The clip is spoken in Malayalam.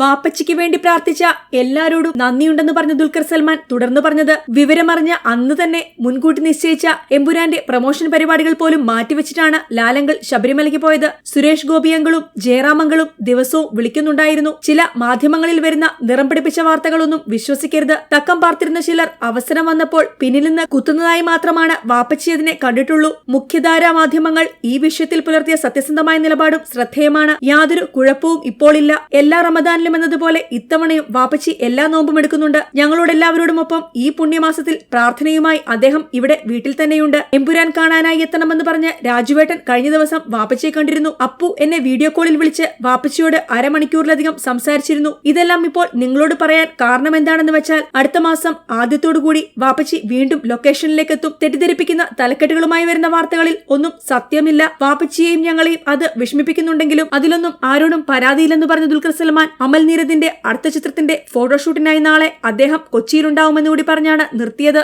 വാപ്പച്ചിക്ക് വേണ്ടി പ്രാർത്ഥിച്ച എല്ലാരോടും നന്ദിയുണ്ടെന്ന് പറഞ്ഞ ദുൽഖർ സൽമാൻ തുടർന്ന് പറഞ്ഞത് വിവരമറിഞ്ഞ അന്ന് തന്നെ മുൻകൂട്ടി നിശ്ചയിച്ച എമ്പുരാന്റെ പ്രൊമോഷൻ പരിപാടികൾ പോലും മാറ്റിവെച്ചിട്ടാണ് ലാലങ്കൾ ശബരിമലയ്ക്ക് പോയത്. സുരേഷ് ഗോപിയങ്കളും ജയറാമങ്കളും ദിവസവും വിളിക്കുന്നുണ്ടായിരുന്നു. ചില മാധ്യമങ്ങളിൽ വരുന്ന നിറം പിടിപ്പിച്ച വാർത്തകളൊന്നും വിശ്വസിക്കരുത്. തക്കം പാർത്തിരുന്ന ചിലർ അവസരം വന്നപ്പോൾ പിന്നിൽ നിന്ന് കുത്തുന്നതായി മാത്രമാണ് വാപ്പച്ചി അതിനെ കണ്ടിട്ടുള്ളൂ. മുഖ്യധാരാ മാധ്യമങ്ങൾ ഈ വിഷയത്തിൽ പുലർത്തിയ സത്യസന്ധമായ നിലപാടും ശ്രദ്ധേയമാണ്. യാതൊരു കുഴപ്പവും ഇപ്പോഴില്ല എല്ലാ റമദാനിലും എന്നതുപോലെ ഇത്തവണയും വാപ്പച്ചി എല്ലാ നോമ്പും എടുക്കുന്നുണ്ട്. ഞങ്ങളോട് എല്ലാവരോടുമൊപ്പം ഈ പുണ്യമാസത്തിൽ പ്രാർത്ഥനയുമായി അദ്ദേഹം ഇവിടെ വീട്ടിൽ തന്നെയുണ്ട്. എമ്പുരാൻ കാണാനായി എത്തണമെന്ന് പറഞ്ഞ് രാജുവേട്ടൻ കഴിഞ്ഞ ദിവസം വാപ്പച്ചിയെ കണ്ടിരുന്നു. അപ്പു എന്നെ വീഡിയോ കോളിൽ വിളിച്ച് വാപ്പച്ചിയോട് അരമണിക്കൂറിലധികം സംസാരിച്ചിരുന്നു. ഇതെല്ലാം ഇപ്പോൾ നിങ്ങളോട് പറയാൻ കാരണം എന്താണെന്ന് വെച്ചാൽ അടുത്ത മാസം ആദ്യത്തോടുകൂടി വാപ്പച്ചി വീണ്ടും ലൊക്കേഷനിലേക്ക് എത്തും തെറ്റിദ്ധരിപ്പിക്കുന്ന തലക്കെട്ടുകളുമായി വരുന്ന വാർത്തകളിൽ ഒന്നും സത്യമില്ല. വാപ്പച്ചിയെയും ഞങ്ങളെയും അത് വിഷമിപ്പിക്കുന്നുണ്ടെങ്കിലും അതിലൊന്നും ആരോടും പരാതിയില്ലെന്ന് പറഞ്ഞ ദുൽഖർ സൽമാൻ നീരദിന്റെ അടുത്ത ചിത്രത്തിന്റെ ഫോട്ടോഷൂട്ടിനായി നാളെ അദ്ദേഹം കൊച്ചിയിലുണ്ടാവുമെന്ന് കൂടി പറഞ്ഞാണ് നിർത്തിയത്.